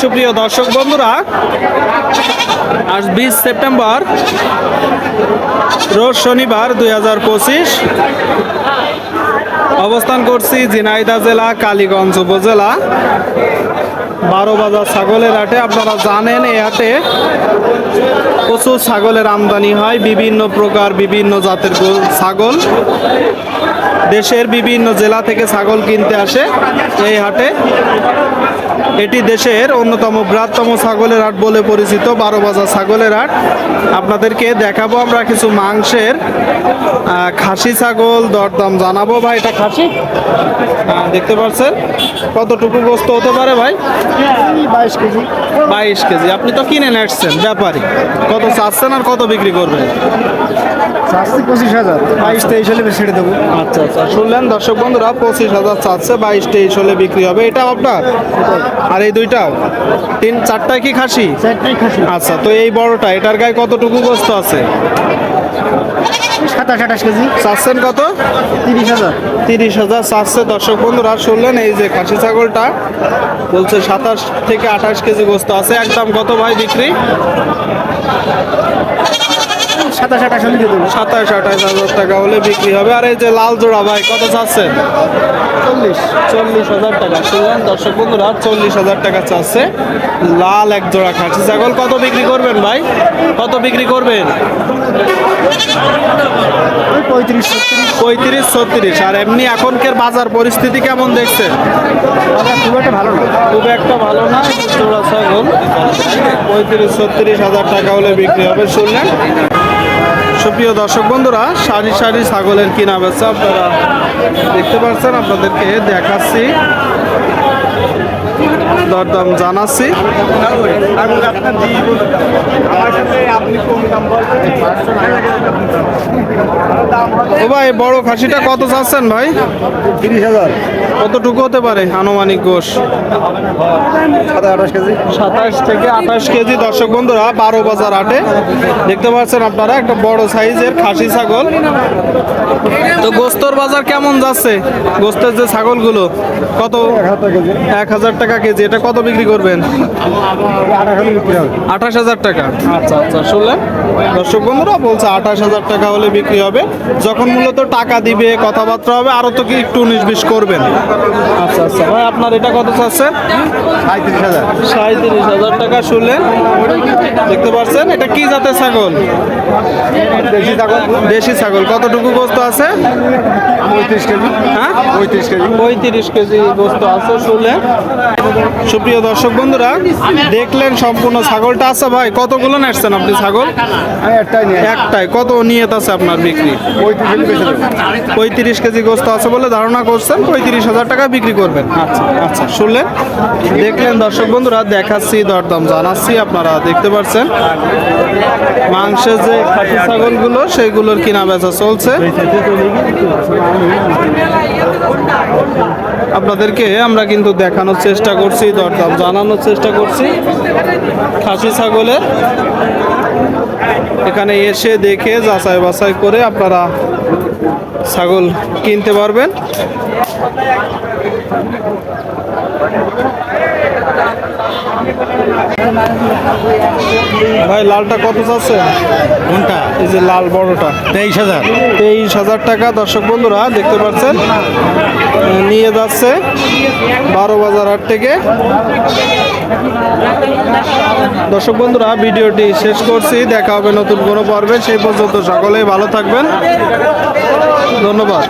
সুপ্রিয় দর্শক বন্ধুরা, আজ বিশ সেপ্টেম্বর, রোজ শনিবার দুই হাজার পঁচিশ। অবস্থান করছি জিনাইদা জেলা, কালীগঞ্জ উপজেলা। বারো বাজার ছাগলের হাটে। আপনারা জানেন এই হাটে প্রচুর ছাগলের আমদানি হয়। বিভিন্ন প্রকার বিভিন্ন জাতের ছাগল। দেশের বিভিন্ন জেলা থেকে ছাগল কিনতে আসে এই হাটে। এটি দেশের অন্যতম বৃহত্তম ছাগলের হাট বলে পরিচিত বারো বাজার ছাগলের হাট। আপনাদেরকে দেখাবো আমরা কিছু মাংসের খাসি ছাগল দরদাম জানাব। ভাই এটা খাসি? আহ, দেখতে পাচ্ছেন? কতটুকু গোস্ত হতে পারে ভাই? বাইশ কেজি। বাইশ কেজি। আপনি তো কিনে নেসছেন ব্যাপারী। কত চাচ্ছেন আর কত বিক্রি করবেন? চারশো পঁচিশ হাজার। বাইশ তেইশ হলে ছেড়ে দেবো। আচ্ছা আচ্ছা। শুনলেন দর্শক বন্ধুরা পঁচিশ হাজার চাচ্ছে বাইশ তেইশ হলে বিক্রি হবে। এটাও আপনার? আর এই দুইটাও? তিন চারটায় কি খাসি? চারটাই খাসি। আচ্ছা তো এই বড়টা এটার গায়ে কতটুকু গোস্ত আছে? সাতাশ আঠাশ কেজি। চাচ্ছেন কত? তিরিশ হাজার। তিরিশ হাজার চাচ্ছে। দর্শক বন্ধুরা শুনলেন এই যে খাসি ছাগলটা? বলছে সাতাশ থেকে আঠাশ কেজি গোস্ত আছে। একদম কত ভাই বিক্রি? সাতাশ আঠাশ হলে দিয়ে দেবো। সাতাশ আঠাশ হাজার টাকা হলে বিক্রি হবে। আর এই যে লাল জোড়া ভাই কত চাচ্ছেন চল্লিশ। চল্লিশ হাজার টাকা। শুনলেন দর্শক বন্ধুরা চল্লিশ হাজার টাকা চাচ্ছে। লাল এক জোড়া খাসি ছাগল কত বিক্রি করবেন ভাই? কত বিক্রি করবেন? পঁয়ত্রিশ ছত্রিশ। পঁয়ত্রিশ ছত্রিশ। আর এমনি এখনকার বাজার পরিস্থিতি কেমন দেখছেন খুব একটা ভালো না। খুব একটা ভালো না জোড়া ছাগল। পঁয়ত্রিশ ছত্রিশ হাজার টাকা হলে বিক্রি হবে। শুনলেন? সুপ্রিয় দর্শক বন্ধুরা, সারি সারি ছাগলের কিনা বেচা আপনারা দেখতে পাচ্ছেন, আপনাদেরকে দেখাচ্ছি। দরদাম জানাচ্ছি। ভাই বড় খাসিটা কত চাচ্ছেন ভাই? তিরিশ হাজার। কতটুকু হতে পারে আনুমানিক গোশ? সাতাশ থেকে আঠাশ কেজি দর্শক বন্ধুরা বারো বাজার হাটে দেখতে পাচ্ছেন আপনারা একটা বড় সাইজের খাসি ছাগল। তো গোস্তর বাজার কেমন যাচ্ছে? গোস্তের যে ছাগলগুলো কত? এক হাজার টাকা কেজি এটা কত বিক্রি করবেন? আঠাশ হাজার টাকা। আচ্ছা আচ্ছা শুনলেন? দর্শক বন্ধুরা বলছে আঠাশ হাজার টাকা হলে বিক্রি হবে। যখন মূলত টাকা দিবে কথাবার্তা হবে আরও তো কি একটু উনিশ বিশ করবেন। আচ্ছা আচ্ছা ভাই আপনার এটা কত চাচ্ছেন সাঁত্রিশ হাজার সাঁত্রিশ হাজার টাকা শুনলেন। দেখতে পাচ্ছেন এটা কি জাতের ছাগল? দেশি ছাগল। দেশি ছাগল কতটুকু গোস্ত আছে? পঁয়ত্রিশ কেজি। হ্যাঁ? পঁয়ত্রিশ কেজি। পঁয়ত্রিশ কেজি গোস্ত আছে শুনলেন। সুপ্রিয় দর্শক বন্ধুরা দেখলেন সম্পূর্ণ ছাগলটা আছে ভাই। কতগুলো নেসছেন আপনি ছাগল? আমি একটাই নিয়ে একটাই। কত নিয়ত আছে আপনার বিক্রি? পঁয়ত্রিশ পঁয়ত্রিশ কেজি গোস্ত আছে বলে ধারণা করছেন পঁয়ত্রিশ হাজার টাকা বিক্রি করবেন। আচ্ছা আচ্ছা। শুনলেন? দেখলেন দর্শক বন্ধুরা দেখাচ্ছি দরদাম জানাচ্ছি আপনারা দেখতে পাচ্ছেন। মাংসের যে খাসি ছাগলগুলো সেইগুলোর কিনা বেচা চলছে। আপনাদেরকে আমরা কিন্তু দেখানোর চেষ্টা করছি দরদাম জানানোর চেষ্টা করছি। খাসি ছাগলের। এখানে এসে দেখে যাচাই বাছাই করে আপনারা ছাগল কিনতে পারবেন। ভাই লালটা কত চাচ্ছে? কোনটা? এই যে লাল বড়টা। তেইশ হাজার। তেইশ হাজার টাকা দর্শক বন্ধুরা দেখতে পাচ্ছেন? নিয়ে যাচ্ছে বারো বাজার হাট থেকে। দর্শক বন্ধুরা ভিডিওটি শেষ করছি। দেখা হবে নতুন কোনো পর্বে। সেই পর্যন্ত সকলেই ভালো থাকবেন। ধন্যবাদ।